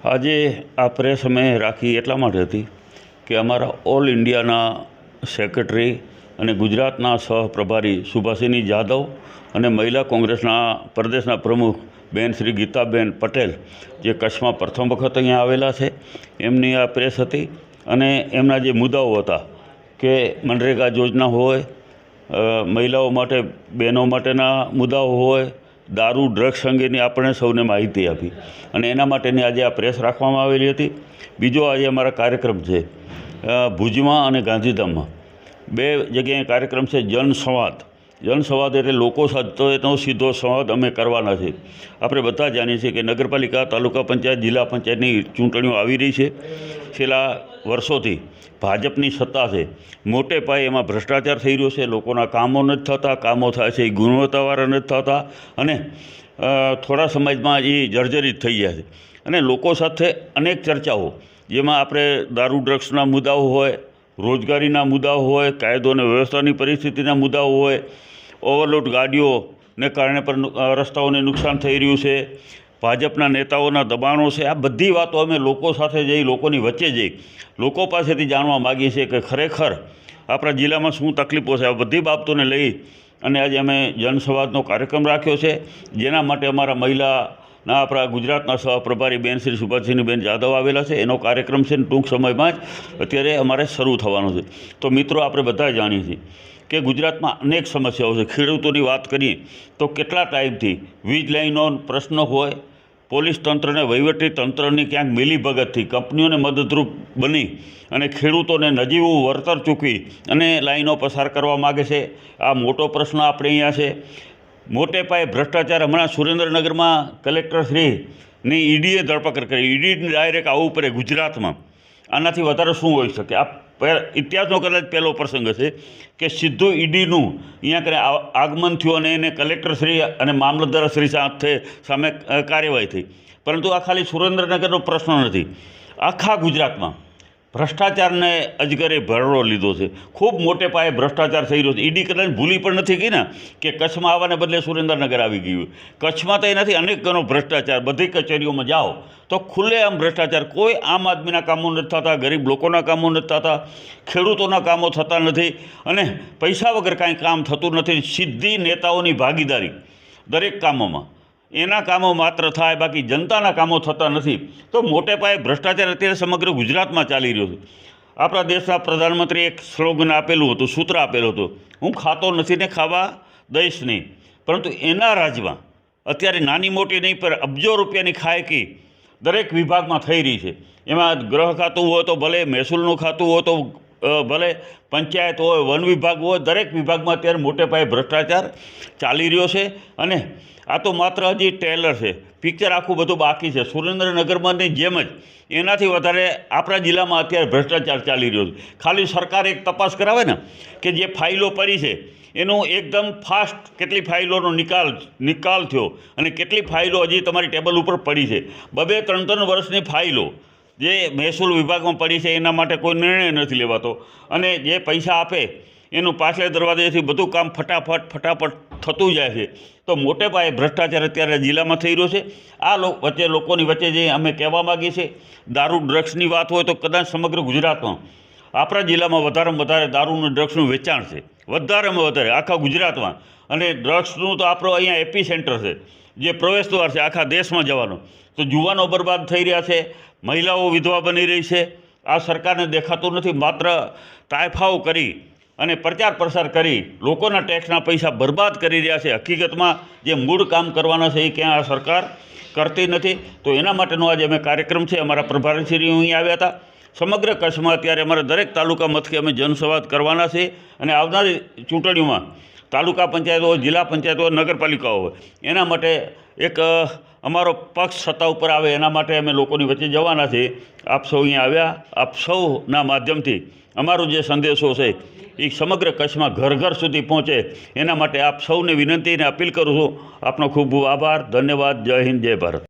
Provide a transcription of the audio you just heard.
આજે આ પ્રેસ અમે રાખી એટલા માટે હતી કે અમારા ઓલ ઇન્ડિયાના સેક્રેટરી અને ગુજરાતના સહપ્રભારી સુભાષિની જાદવ અને મહિલા કોંગ્રેસના પ્રદેશના પ્રમુખ બેન શ્રી ગીતાબેન પટેલ જે કચ્છમાં પ્રથમ વખત અહીંયા આવેલા છે, એમની આ પ્રેસ હતી અને એમના જે મુદ્દાઓ હતા કે મનરેગા યોજના હોય મહિલાઓ માટે, બહેનો માટેના મુદ્દાઓ હોય દારૂ ડ્રગ્સ અંગેની આપણે સૌને માહિતી આપી. અને એના માટેની આજે આ પ્રેસ રાખવામાં આવેલી હતી. બીજો આજે અમારા કાર્યક્રમ છે ભુજમાં અને ગાંધીધામમાં. બે જગ્યાએ કાર્યક્રમ છે, જનસંવાદ. જનસંવાદ એટલે લોકો સાથે એનો સીધો સંવાદ અમે કરવાના છે. આપણે બધા જાણીએ છીએ કે નગરપાલિકા, તાલુકા પંચાયત, જિલ્લા પંચાયતની ચૂંટણીઓ આવી રહી છે. છેલ્લા વર્ષોથી ભાજપની સત્તા છે. મોટે પાયે એમાં ભ્રષ્ટાચાર થઈ રહ્યો છે. લોકોના કામો નથી થતા, કામો થાય છે એ ગુણવત્તાવાળા નથી થતા અને થોડા સમયમાં એ જર્જરિત થઈ ગયા છે. અને લોકો સાથે અનેક ચર્ચાઓ, જેમાં આપણે દારૂ, ડ્રગ્સના મુદ્દાઓ હોય રોજગારીના મુદ્દાઓ હોય, કાયદો અને વ્યવસ્થાની પરિસ્થિતિના મુદ્દાઓ હોય, ઓવરલોડ ગાડીઓને કારણે પણ રસ્તાઓને નુકસાન થઈ રહ્યું છે, ભાજપના નેતાઓના દબાણો છે, આ બધી વાતો અમે લોકો સાથે જઈ લોકોની વચ્ચે જઈ લોકો પાસેથી જાણવા માગીએ છીએ કે ખરેખર આપણા જિલ્લામાં શું તકલીફો છે, આ બધી બાબતોને લઈ અને આજે અમે જનસંવાદનો કાર્યક્રમ રાખ્યો છે, જેના માટે અમારા મહિલાના આપણા ગુજરાતના સહપ્રભારી બેન શ્રી સુભાષિનીબેન જાદવ આવેલા છે. એનો કાર્યક્રમ છે ને ટૂંક સમયમાં જ અત્યારે અમારે શરૂ થવાનો છે. તો મિત્રો, આપણે બધા જાણીએ છીએ કે ગુજરાતમાં અનેક સમસ્યાઓ છે. ખેડૂતોની વાત કરીએ તો કેટલા ટાઈમથી વીજ લાઈનો, પ્રશ્ન હોય, પોલીસ તંત્રને, વહીવટી તંત્રની ક્યાંક મિલીભગતથી કંપનીઓને મદદરૂપ બની અને ખેડૂતોને નજીવું વળતર ચૂકવી અને લાઈનો પસાર કરવા માગે છે. આ મોટો પ્રશ્ન આપણે અહીંયા છે. મોટે પાયે ભ્રષ્ટાચાર હમણાં સુરેન્દ્રનગરમાં કલેક્ટરશ્રીની ઈડીએ ધરપકડ કરી. ઈડી ડાયરેક્ટ આવવું પડે ગુજરાતમાં. આનાથી વધારે શું હોઈ શકે? આ ઇતિહાસનો કદાચ પહેલો પ્રસંગ હશે કે સીધું ઈડીનું અહીંયા કરે આગમન થયું અને એને કલેક્ટરશ્રી અને મામલતદારશ્રી સાથે સામે કાર્યવાહી થઈ. પરંતુ આ ખાલી સુરેન્દ્રનગરનો પ્રશ્ન નથી. આખા ગુજરાતમાં ભ્રષ્ટાચારને અજગરે ભરડો લીધો છે. ખૂબ મોટે પાયે ભ્રષ્ટાચાર થઈ રહ્યો છે. ઈડી કદાચ ભૂલી પણ નથી ગઈ ને કે કચ્છમાં આવવાને બદલે સુરેન્દ્રનગર આવી ગયું. કચ્છમાં તો એનાથી અનેક ગણો ભ્રષ્ટાચાર. બધી કચેરીઓમાં જાઓ તો ખુલ્લે આમ ભ્રષ્ટાચાર. કોઈ આમ આદમીના કામો નથી થતા, ગરીબ લોકોના કામો નથી થતા, ખેડૂતોના કામો થતા નથી અને પૈસા વગર કાંઈ કામ થતું નથી. સીધી નેતાઓની ભાગીદારી દરેક કામોમાં. એના કામો માત્ર થાય, બાકી જનતાના કામો થતા નથી. તો મોટે પાયે ભ્રષ્ટાચાર અત્યારે સમગ્ર ગુજરાતમાં ચાલી રહ્યો છે. આપણા દેશના પ્રધાનમંત્રીએ એક સ્લોગન આપેલું હતું, સૂત્ર આપેલું હતું, હું ખાતો નથી ને ખાવા દઈશ નહીં. પરંતુ એના રાજમાં અત્યારે નાની મોટી નહીં પર અબજો રૂપિયાની ખાયકી દરેક વિભાગમાં થઈ રહી છે. એમાં ગ્રહ ખાતું હોય તો ભલે, મહેસૂલનું ખાતું હોય તો ભલે પંચાયત હોય, વન વિભાગ હોય, દરેક વિભાગમાં અત્યારે મોટે પાયે ભ્રષ્ટાચાર ચાલી રહ્યો છે અને આ તો માત્ર હજી ટેલર છે. પિક્ચર આખું બધું બાકી છે. સુરેન્દ્રનગરમાંની જેમ જ એનાથી વધારે આપણા જિલ્લામાં અત્યારે ભ્રષ્ટાચાર ચાલી રહ્યો છે. ખાલી સરકાર એક તપાસ કરાવે ને કે જે ફાઇલો પડી છે, એનો એકદમ ફાસ્ટ કેટલી ફાઇલોનો નિકાલ નિકાલ થયો અને કેટલી ફાઇલો હજી તમારી ટેબલ ઉપર પડી છે. બબે ત્રણ ત્રણ વર્ષની ફાઇલો જે મહેસૂલ વિભાગમાં પડી છે એના માટે કોઈ નિર્ણય નથી લેવાતો. અને જે પૈસા આપે, એનું પાછલે દરવાજેથી બધું કામ ફટાફટ ફટાફટ થતું જાય છે. તો મોટે પાયે ભ્રષ્ટાચાર અત્યારે જિલ્લામાં થઈ રહ્યો છે. આ વચ્ચે લોકોની વચ્ચે જે અમે કહેવા માગીએ છીએ, દારૂ, ડ્રગ્સની વાત હોય તો કદાચ સમગ્ર ગુજરાતમાં, આપણા જિલ્લામાં વધારેમાં વધારે દારૂનું ડ્રગ્સનું વેચાણ છે. વધારેમાં વધારે, આખા ગુજરાતમાં. અને ડ્રગ્સનું તો આપણો અહીંયા એપી સેન્ટર છે. જે પ્રવેશદ્વાર છે, આખા દેશમાં જવાનો. તો યુવાનો બરબાદ થઈ રહ્યા છે, મહિલાઓ વિધવા બની રહી છે. આ સરકારને દેખાતું નથી, માત્ર તાયફાઓ કરી અને પ્રચાર પ્રસાર કરી લોકોના ટેક્સના પૈસા બરબાદ કરી રહ્યા છે. હકીકતમાં જે મૂળ કામ કરવાના છે એ ક્યાં આ સરકાર કરતી નથી. તો એના માટેનો આજે અમે કાર્યક્રમ છે, અમારા પ્રભારીશ્રી અહીં આવ્યા હતા. સમગ્ર કચ્છમાં અત્યારે અમારા દરેક તાલુકા મથકે અમે જનસંવાદ કરવાના છે અને આવનારી ચૂંટણીઓમાં તાલુકા પંચાયત હોય, જિલ્લા પંચાયત હોય, નગરપાલિકાઓ હોય, એના માટે એક અમારો પક્ષ સત્તા ઉપર આવે એના માટે અમે લોકોની વચ્ચે જવાના છે આપ સૌ અહીંયા આવ્યા, આપ સૌના માધ્યમથી અમારો જે સંદેશો છે એ સમગ્ર કચ્છમાં ઘર ઘર સુધી પહોંચે. એના માટે આપ સૌને વિનંતી અને અપીલ કરું છું. આપનો ખૂબ આભાર. ધન્યવાદ. જય હિન્દ, જય ભારત.